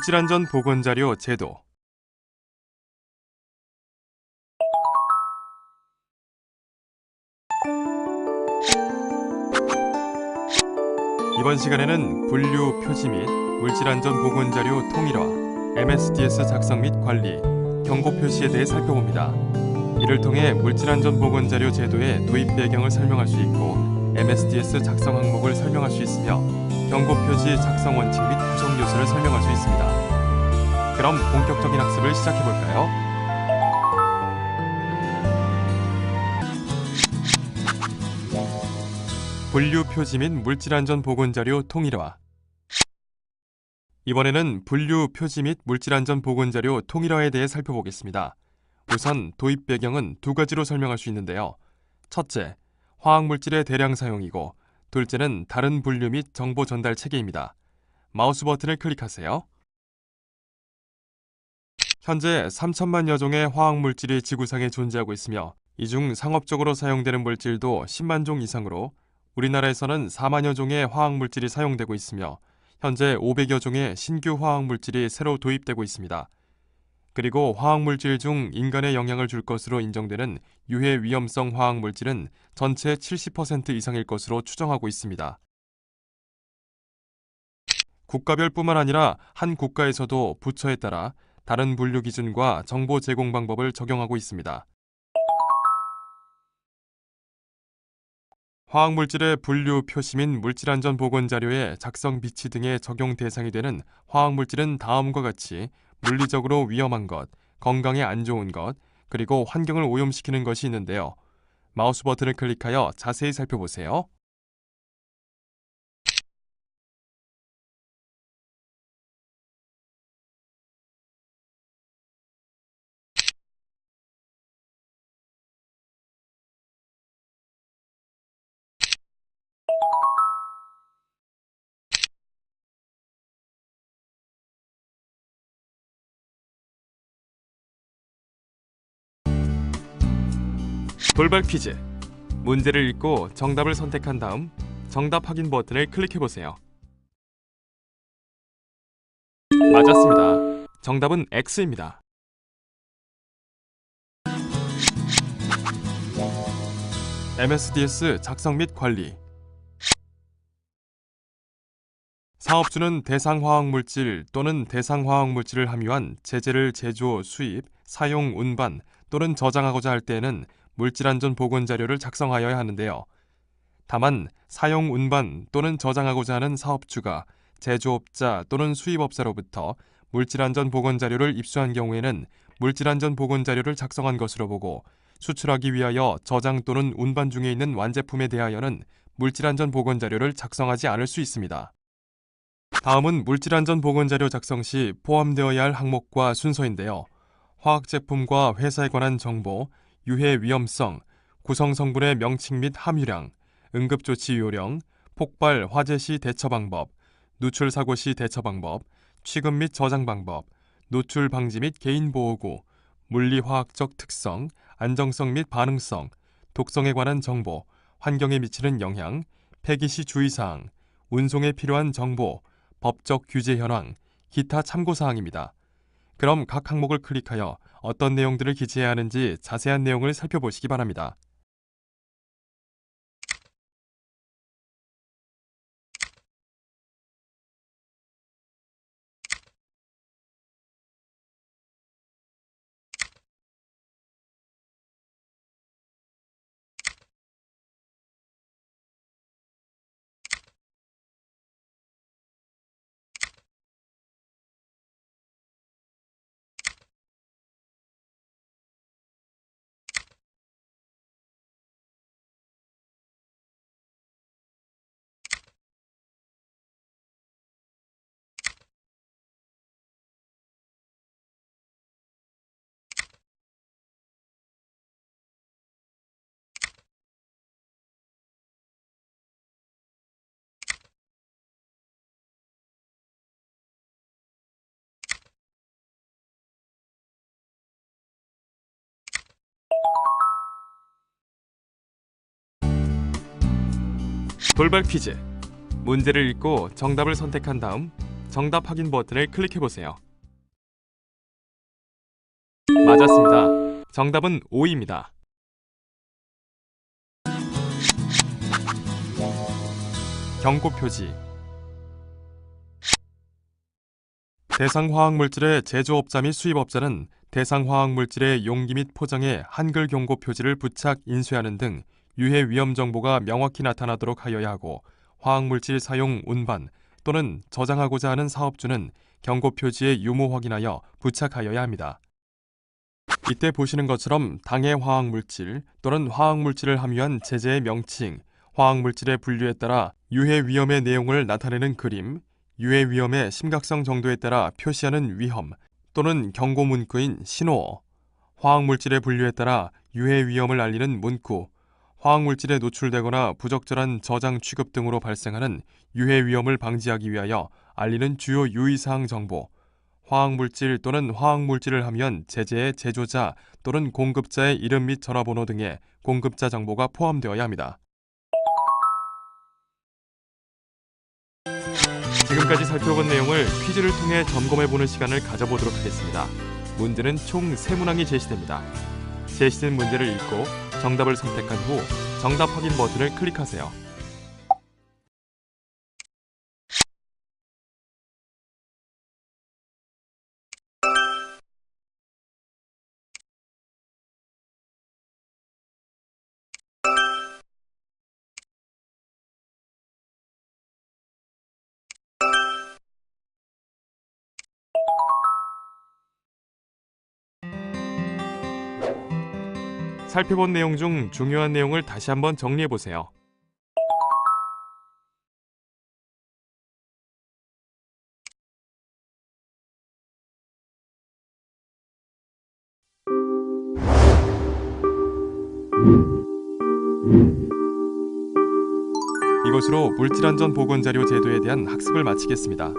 물질안전 보건자료 제도 이번 시간에는 분류 표지 및 물질안전 보건자료 통일화, MSDS 작성 및 관리, 경고 표시에 대해 살펴봅니다. 이를 통해 물질안전 보건자료 제도의 도입 배경을 설명할 수 있고 MSDS 작성 항목을 설명할 수 있으며 경고 표지 작성 원칙 및 구성 요소를 설명할 수 있습니다. 그럼 본격적인 학습을 시작해 볼까요? 분류 표지 및 물질안전 보건자료 통일화 이번에는 분류 표지 및 물질안전 보건자료 통일화에 대해 살펴보겠습니다. 우선 도입 배경은 두 가지로 설명할 수 있는데요. 첫째, 화학물질의 대량 사용이고 둘째는 다른 분류 및 정보 전달 체계입니다. 마우스 버튼을 클릭하세요. 현재 3천만 여 종의 화학물질이 지구상에 존재하고 있으며 이 중 상업적으로 사용되는 물질도 10만 종 이상으로 우리나라에서는 4만여 종의 화학물질이 사용되고 있으며 현재 500여 종의 신규 화학물질이 새로 도입되고 있습니다. 그리고 화학물질 중 인간에 영향을 줄 것으로 인정되는 유해 위험성 화학물질은 전체 70% 이상일 것으로 추정하고 있습니다. 국가별뿐만 아니라 한 국가에서도 부처에 따라 다른 분류 기준과 정보 제공 방법을 적용하고 있습니다. 화학물질의 분류 표시 및 물질안전 보건 자료의 작성 비치 등의 적용 대상이 되는 화학물질은 다음과 같이 물리적으로 위험한 것, 건강에 안 좋은 것, 그리고 환경을 오염시키는 것이 있는데요. 마우스 버튼을 클릭하여 자세히 살펴보세요. 돌발 퀴즈. 문제를 읽고 정답을 선택한 다음 정답 확인 버튼을 클릭해 보세요. 맞았습니다. 정답은 X입니다. MSDS 작성 및 관리 사업주는 대상 화학물질 또는 대상 화학물질을 함유한 제재를 제조, 수입, 사용, 운반 또는 저장하고자 할 때에는 물질안전 보건 자료를 작성하여야 하는데요. 다만 사용 운반 또는 저장하고자 하는 사업주가 제조업자 또는 수입업자로부터 물질안전 보건 자료를 입수한 경우에는 물질안전 보건 자료를 작성한 것으로 보고 수출하기 위하여 저장 또는 운반 중에 있는 완제품에 대하여는 물질안전 보건 자료를 작성하지 않을 수 있습니다. 다음은 물질안전 보건 자료 작성 시 포함되어야 할 항목과 순서인데요. 화학 제품과 회사에 관한 정보, 유해 위험성, 구성 성분의 명칭 및 함유량, 응급조치 요령, 폭발 화재 시 대처 방법, 누출 사고 시 대처 방법, 취급 및 저장 방법, 노출 방지 및 개인 보호구, 물리 화학적 특성, 안정성 및 반응성, 독성에 관한 정보, 환경에 미치는 영향, 폐기 시 주의 사항, 운송에 필요한 정보, 법적 규제 현황, 기타 참고 사항입니다. 그럼 각 항목을 클릭하여 어떤 내용들을 기재해야 하는지 자세한 내용을 살펴보시기 바랍니다. 돌발 퀴즈. 문제를 읽고 정답을 선택한 다음 정답 확인 버튼을 클릭해 보세요. 맞았습니다. 정답은 오입니다. 경고 표지 대상 화학 물질의 제조업자 및 수입업자는 대상 화학 물질의 용기 및 포장에 한글 경고 표지를 부착 인쇄하는 등 유해 위험 정보가 명확히 나타나도록 하여야 하고 화학 물질 사용 운반 또는 저장하고자 하는 사업주는 경고 표지의 유무 확인하여 부착하여야 합니다. 이때 보시는 것처럼 당해 화학 물질 또는 화학 물질을 함유한 제재의 명칭, 화학 물질의 분류에 따라 유해 위험의 내용을 나타내는 그림, 유해 위험의 심각성 정도에 따라 표시하는 위험 또는 경고 문구인 신호, 화학 물질의 분류에 따라 유해 위험을 알리는 문구, 화학 물질에 노출되거나 부적절한 저장 취급 등으로 발생하는 유해 위험을 방지하기 위하여 알리는 주요 유의사항 정보, 화학 물질 또는 화학 물질을 함유한 제재의 제조자 또는 공급자의 이름 및 전화번호 등의 공급자 정보가 포함되어야 합니다. 지금까지 살펴본 내용을 퀴즈를 통해 점검해보는 시간을 가져보도록 하겠습니다. 문제는 총 3문항이 제시됩니다. 제시된 문제를 읽고 정답을 선택한 후 정답 확인 버튼을 클릭하세요. 살펴본 내용 중 중요한 내용을 다시 한번 정리해 보세요. 이것으로 물질안전 보건자료 제도에 대한 학습을 마치겠습니다.